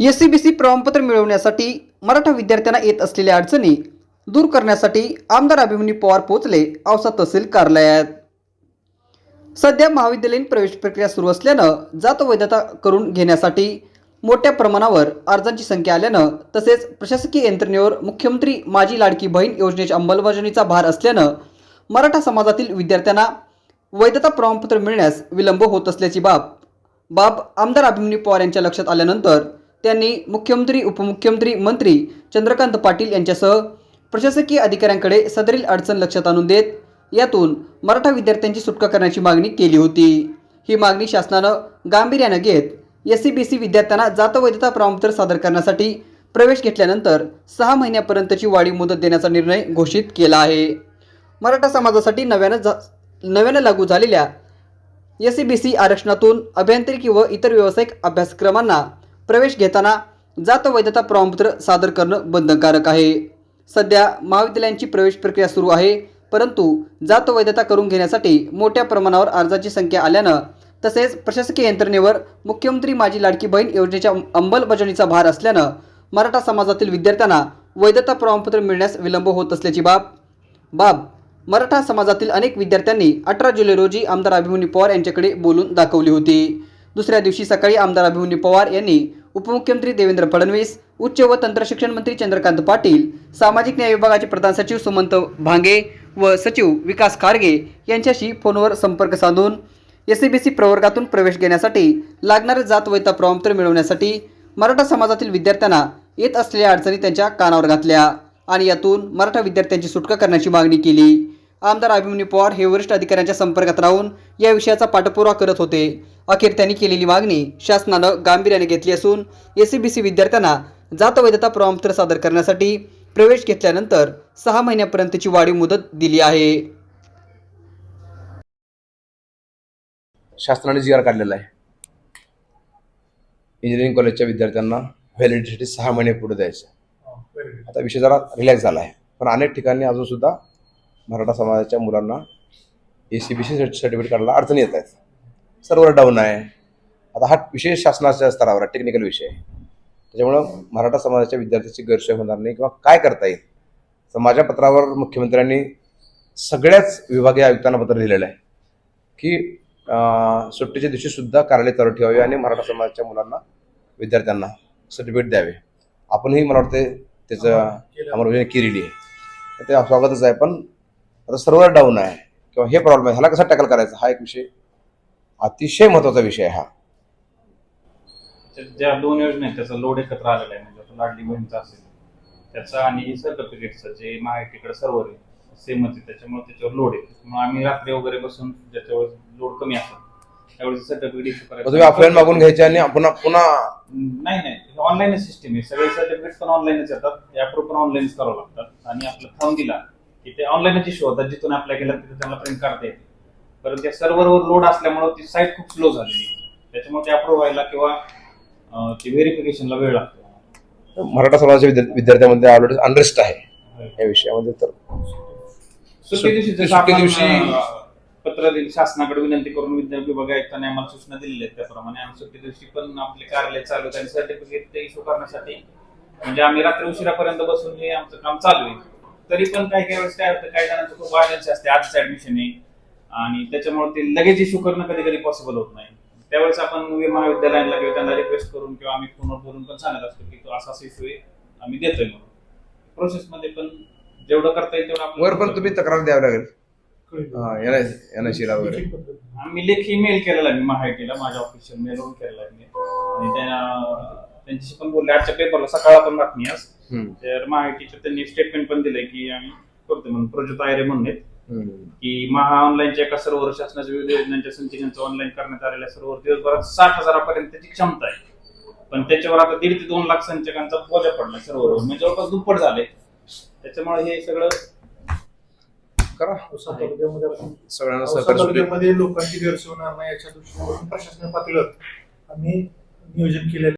S C B C प्रमाणपत्र मिळवण्यासाठी मराठा विद्यार्थ्यांना येत असलेल्या अडचणी दूर करण्यासाठी आमदार अभिमन्यू पवार पोहोचले औसा तहसील कार्यालयात. सध्या महाविद्यालयीन प्रवेश प्रक्रिया सुरू असल्यानं जात वैधता करून घेण्यासाठी मोठ्या प्रमाणावर अर्जांची संख्या आल्यानं तसेच प्रशासकीय यंत्रणेवर मुख्यमंत्री माझी लाडकी बहीण योजनेच्या अंमलबजावणीचा भार असल्यानं मराठा समाजातील विद्यार्थ्यांना वैधता प्रमाणपत्र मिळण्यास विलंब होत असल्याची बाब बाब आमदार अभिमन्यू पवार यांच्या लक्षात आल्यानंतर त्यांनी मुख्यमंत्री उपमुख्यमंत्री मंत्री चंद्रकांत पाटील यांच्यासह प्रशासकीय अधिकाऱ्यांकडे सदरील अडचण लक्षात आणून देत यातून मराठा विद्यार्थ्यांची सुटका करण्याची मागणी केली होती. ही मागणी शासनानं गांभीर्यानं घेत एस सी बी सी विद्यार्थ्यांना जातवैधता प्रमाणपत्र सादर करण्यासाठी प्रवेश घेतल्यानंतर सहा महिन्यापर्यंतची वाढीव मुदत देण्याचा निर्णय घोषित केला आहे. मराठा समाजासाठी नव्यानं जा नव्यानं लागू झालेल्या एस सी बी सी आरक्षणातून अभियांत्रिकी व इतर व्यावसायिक अभ्यासक्रमांना प्रवेश घेताना जात वैधता प्रमाणपत्र सादर करणं बंधनकारक आहे. सध्या महाविद्यालयांची प्रवेश प्रक्रिया सुरू आहे परंतु जात वैधता करून घेण्यासाठी मोठ्या प्रमाणावर अर्जाची संख्या आल्यानं तसेच प्रशासकीय यंत्रणेवर मुख्यमंत्री माझी लाडकी बहीण योजनेच्या अंमलबजावणीचा भार असल्यानं मराठा समाजातील विद्यार्थ्यांना वैधता प्रमाणपत्र मिळण्यास विलंब होत असल्याची बाब बाब मराठा समाजातील अनेक विद्यार्थ्यांनी अठरा जुलै रोजी आमदार अभिमन्यू पवार यांच्याकडे बोलून दाखवली होती. दुसऱ्या दिवशी सकाळी आमदार अभिमन्यू पवार यांनी उपमुख्यमंत्री देवेंद्र फडणवीस उच्च व तंत्रशिक्षण मंत्री चंद्रकांत पाटील सामाजिक न्याय विभागाचे प्रधान सचिव सुमंत भांगे व सचिव विकास खारगे यांच्याशी फोनवर संपर्क साधून एस सी बी सी प्रवर्गातून प्रवेश घेण्यासाठी लागणारे जात वैता प्रमाणपत्र मिळवण्यासाठी मराठा समाजातील विद्यार्थ्यांना येत असलेल्या अडचणी त्यांच्या कानावर घातल्या आणि यातून मराठा विद्यार्थ्यांची सुटका करण्याची मागणी केली. आमदार अभिमन्यू पवार हे वरिष्ठ अधिकाऱ्यांच्या संपर्कात राहून या विषयाचा पाठपुरावा करत होते. अखेर त्यांनी केलेली मागणी शासनानं गांभीर्याने घेतली असून एस सी बी सी विद्यार्थ्यांना जात वैधता प्रमाणपत्र सादर करण्यासाठी प्रवेश घेतल्यानंतर सहा महिन्यापर्यंतची वाढीव मुदत दिली आहे. शासनाने जी आर काढलेला आहे. इंजिनिअरिंग कॉलेजच्या विद्यार्थ्यांना व्हॅलिडिटीसाठी सहा महिने पुढे द्यायचं. आता विषय जरा रिलॅक्स झाला आहे. पण अनेक ठिकाणी अजूनसुद्धा मराठा समाजाच्या मुलांना A C B C certificate काढायला अडचणी येत आहेत. सर्व्हर डाऊन आहे. आता हा विषय शासनाच्या स्तरावर आहे टेक्निकल विषय. आहे त्याच्यामुळं मराठा समाजाच्या विद्यार्थ्याची गैरसोय होणार नाही किंवा काय करता येईल? तर माझ्या पत्रावर मुख्यमंत्र्यांनी सगळ्याच विभागीय आयुक्तांना पत्र लिहिलेलं आहे की सुट्टीच्या दिवशी सुद्धा कार्यालय चालू ठेवावे आणि मराठा समाजाच्या मुलांना विद्यार्थ्यांना सर्टिफिकेट द्यावे. आपणही मला वाटते त्याचं अंमलबजावणी केलेली आहे. तर ते स्वागतच आहे पण आता सर्व्हर डाऊन आहे. किंवा हे प्रॉब्लेम आहे. ह्याला कसा टॅकल करायचा? हा एक विषय. अतिशय महत्त्वाचा विषय हा. ज्या दोन योजना आहेत त्याचा लोड एकत्र आलेला आहे. म्हणजे लाडली बहीणचा असेल. त्याचा आणि सर्टिफिकेटचा जे महाराष्ट्राकडे सर्व्हर आहे सेमच आहे. त्याच्यामुळे त्याच्यावर लोड आहे. त्याच्यामुळे आम्ही रात्री वगैरे बसून ज्याच्यावर लोड कमी असेल त्यावेळेस सर्टिफिकेट इश्यू मग तुम्ही ऑफलाईन मागून घ्यायचे आणि पुन्हा पुन्हा नाही नाही. ऑनलाईन सिस्टीम आहे. सगळे सर्टिफिकेट पण ऑनलाईनच येतात. अप्रूव्ह पण ऑनलाईनच करावं लागतात. आणि आपलं फॉर्म दिला. की ते ऑनलाईनच इश्यू होतात जिथून अप्लाय केला तिथे त्यांना प्रिंट काढता येते. परंतु त्या सर्व्हरवर लोड असल्यामुळे ती साईट खूप स्लो आहे. त्याच्यामुळे ते अप्रूव्ह व्हायला किंवा ते व्हेरिफिकेशनला वेळ लागतो. मराठा समाजाच्या विद्या- विद्यार्थ्यामध्ये ऑलरेडी अनरेस्ट आहे या विषयामध्ये तर सुट्टी दिवशी दिवशी- पत्र दिली शासनाकडे विनंती करून विद्या विभाग आयुक्तांनी आम्हाला सूचना दिलेल्या आहेत त्याप्रमाणे आम्ही सुट्टी दिवशी पण आपले कार्यालय चालू आहेत आणि सर्टिफिकेट इश्यू करण्यासाठी म्हणजे आम्ही रात्री उशिरापर्यंत बसून हे आमचं काम चालू आहे. तरी पण काही काही वेळेस काय होतं काही जणांचं खूप अर्जन्सी असते आजच ऍडमिशन आहे. आणि त्याच्यामुळे ते लगेच इश्यू करणं कधी कधी पॉसिबल होत नाही. त्यावेळेस आपण महाविद्यालयाला किंवा त्यांना रिक्वेस्ट करून किंवा आम्ही फोनवर बोलून पण सांगत असतो की तो असा इश्यू आहे आम्ही देतोय म्हणून. प्रोसेसमध्ये पण जेवढं करता येईल तेवढं आपण वर पण तुम्ही तक्रार द्यावी लागेल. एन एस ला वगैरे आम्ही लेखी मेल केलेला मी महाआयटीला माझ्या ऑफिशियल मेलवरून केलेला आहे मी. आणि त्या त्यांच्याशी पण बोलले आजच्या पेपरला सकाळला पण बातमी आज. तर महाआयटीचं त्यांनी स्टेटमेंट पण दिलंय की आम्ही करतो म्हणून. प्रोजेक्ट आयरे म्हणून. की महा ऑनलाईनच्या एका सर्व्हर शासनाच्या विविध योजनांच्या संचिकांचं ऑनलाईन करण्यात आलेल्या सर्व्हर दिवसभरात साठ हजारापर्यंतची क्षमता आहे. पण त्याच्यावर आता दीड ते दोन लाख संचकांचा बोजा पडला सर्व्हरवर म्हणजे जवळपास दुप्पट झाले त्याच्यामुळे हे सगळं करा. सगळ्यांना सहकार्य लोकांची गैरसोय होणार नाही याच्या दृष्टीने प्रशासनाच्या पातळीवर आम्ही नियोजन केलेलं